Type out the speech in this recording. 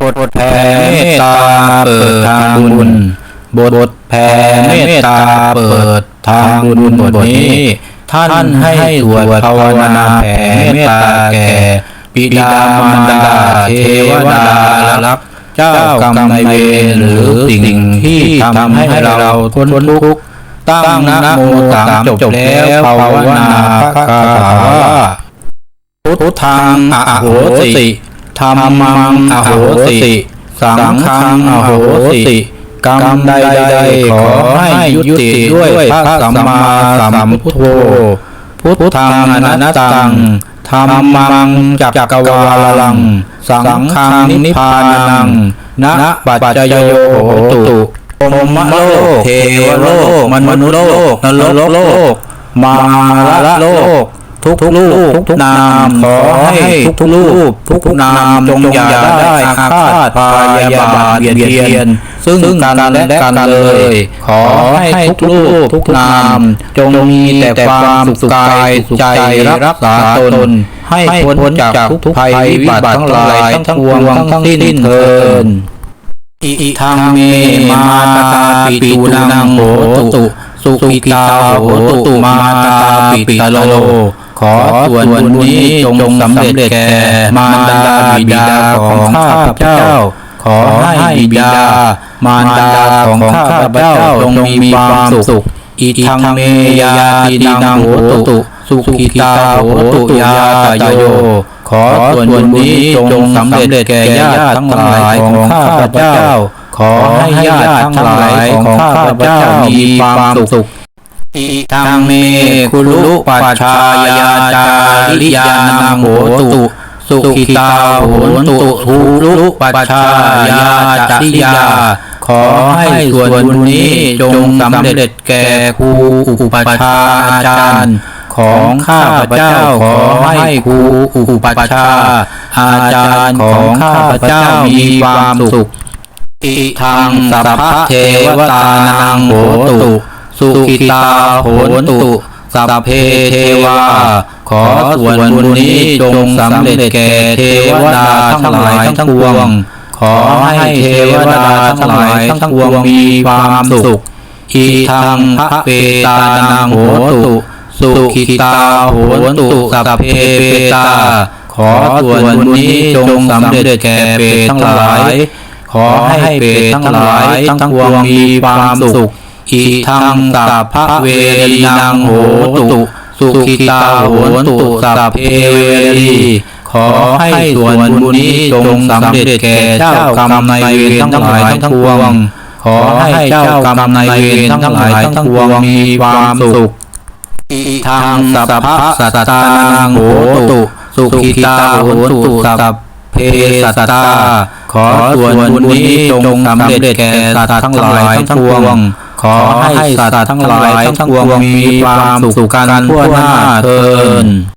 บทแผ่เมตตาเปิดทางบุญบทแผ่เมตตาเปิดทางบุญบทนี้ ท่านให้สวดภาวนาแผ่เมตตาแก่บิดามารดาเทวดาลักษ์เจ้ากรรมนายเวรหรือสิ่งที่ทำให้เราพ้นทุกข์ตั้งนะโมสามจบแล้วภาวนาพระคาถาว่าพุทธังอโหสิ ธรรมังอโหสิ สังฆังอโหสิกรรมใดๆขอให้ยุติด้วยพระสัมมาสัมพุทโธพุทธังอนัตตังธรรมังจักกวาลัง สังฆังนิพพานังนะปัจจโยโหตุพรหมโลกเทวโลกมนุษย์โลกนรกโลก มาละโลก ทุกทุกรูปทุกนามขอให้ทุกทุกรูปทุกนามจงอย่าได้อาฆาตพยาบาทเบียดเบียน ซึ่งกันและกันเลย ขอให้ทุกรูปทุกนาม จงมีแต่ความสุขกายสุขใจรักษาตน ให้พ้นจากทุกภัยวิบัติทั้งหลายทั้งปวงทั้งสิ้นเทินอิทังเมมาตาปิตูนังโหตุ สุขิตาโหตุมาตาปิตโล ขอส่วนบุญนี้จงสำเร็จแก่มารดาบิดาของข้าพเจ้า ขอให้บิดามารดาของข้าพเจ้าจงมีความสุขอิทังเมยาตินังโหตุ สุขิตาโหตุยาตโย ขอส่วนบุญนี้จงสำเร็จแก่ญาติทั้งหลายของข้าพเจ้า ขอให้ญาติทั้งหลายของข้าพเจ้ามีความสุข อิทังเมคุลุปัชชายาจาริยานังโหตุ สุขิตาโหนตุทุลุปัชชายาจาริยา ขอให้ส่วนบุญนี้จงสำเร็จแก่ครูอุปัชฌาย์อาจารย์ของข้าพเจ้าขอให้ครูอุปัชฌาย์อาจารย์ของข้าพเจ้ามีความสุขอิทังสัพพเทวตานังโหตุ สุขิตาโหนตุสัพเพเทวา ขอส่วนบุญนี้จงสำเร็จแก่เทวดาทั้งหลายทั้งปวง ขอให้เทวดาทั้งหลายทั้งปวงมีความสุขอีทังพระเปตานังโหตุ สุขิตาโหนตุสัพเพเปตา ขอส่วนบุญนี้จงสำเร็จแก่เปตทั้งหลาย ขอให้เปตทั้งหลายทั้งปวงมีความสุข อีทังสัพพะเวรีนังโหตุ สุขิตาโหนตุสัพเพเวรีขอให้ส่วนบุญนี้จงสำเร็จแก่เจ้ากรรมนายเวรทั้งหลายทั้งปวง ขอให้เจ้ากรรมนายเวรทั้งหลายทั้งปวงมีความสุขอิทังสัพพะสัตตานังโหตุ สุขิตาโหนตุสัพเพสัตตา ขอส่วนบุญนี้จงสำเร็จแก่สัตว์ทั้งหลายทั้งปวง ขอให้สัตว์ทั้งหลายทั้งปวงมีความสุขกันทั่วหน้าเทิน